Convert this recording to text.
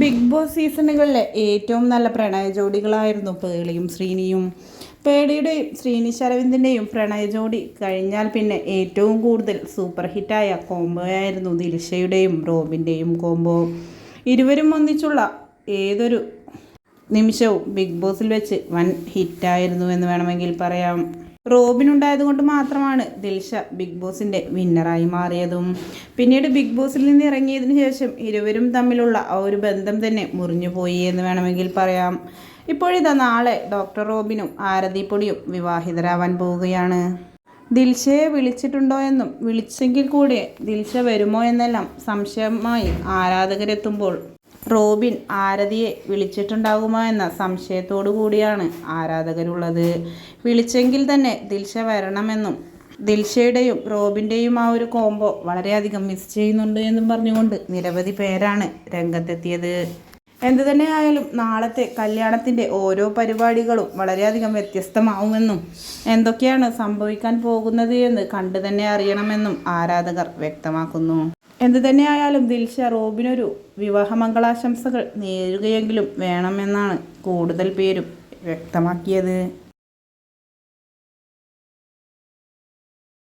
Big boss സീസണുകളിലെ ഏറ്റവും നല്ല പ്രണയ ജോഡികളായിരുന്നു പേളിയും ശ്രീനിയും. പേളിയുടെയും ശ്രീനി ശരവിന്ദിന്റെയും പ്രണയ ജോഡി കഴിഞ്ഞാൽ പിന്നെ ഏറ്റവും കൂടുതൽ സൂപ്പർ ഹിറ്റായ കോംബോയായിരുന്നു ദിൽഷയുടെയും റോബിന്റെയും കോംബോ ഇരുവരും ഒന്നിച്ചുള്ള ഏതൊരു നിമിഷവും ബിഗ് ബോസിൽ വെച്ച് വൻ ഹിറ്റായിരുന്നു എന്ന് വേണമെങ്കിൽ പറയാം. റോബിൻ ഉണ്ടായതുകൊണ്ട് മാത്രമാണ് ദിൽഷ ബിഗ് ബോസിന്റെ വിന്നറായി മാറിയതും. പിന്നീട് ബിഗ് ബോസിൽ നിന്ന് ഇറങ്ങിയതിന് ശേഷം ഇരുവരും തമ്മിലുള്ള ആ ഒരു ബന്ധം തന്നെ മുറിഞ്ഞുപോയി എന്ന് വേണമെങ്കിൽ പറയാം. ഇപ്പോഴിതാ നാളെ ഡോക്ടർ റോബിനും ആരതി പൊടിയും വിവാഹിതരാവാൻ പോവുകയാണ്. ദിൽഷയെ വിളിച്ചിട്ടുണ്ടോ എന്നും വിളിച്ചെങ്കിൽ കൂടെ ദിൽഷ വരുമോ എന്നെല്ലാം സംശയമായി ആരാധകരെത്തുമ്പോൾ റോബിൻ ആരതിയെ വിളിച്ചിട്ടുണ്ടാകുമോ എന്ന സംശയത്തോടു കൂടിയാണ് ആരാധകരുള്ളത്. വിളിച്ചെങ്കിൽ തന്നെ ദിൽഷ വരണമെന്നും ദിൽഷയുടെയും റോബിന്റെയും ആ ഒരു കോംബോ വളരെയധികം മിസ് ചെയ്യുന്നുണ്ട് എന്നും പറഞ്ഞുകൊണ്ട് നിരവധി പേരാണ് രംഗത്തെത്തിയത്. എന്തു തന്നെയായാലും നാളത്തെ കല്യാണത്തിന്റെ ഓരോ പരിപാടികളും വളരെയധികം വ്യത്യസ്തമാവുമെന്നും എന്തൊക്കെയാണ് സംഭവിക്കാൻ പോകുന്നത് എന്ന് കണ്ടു തന്നെ അറിയണമെന്നും ആരാധകർ വ്യക്തമാക്കുന്നു. എന്തു തന്നെയായാലും ദിൽഷ റോബിനൊരു വിവാഹമംഗളാശംസകൾ നേരുകയെങ്കിലും വേണമെന്നാണ് കൂടുതൽ പേരും വ്യക്തമാക്കിയത്.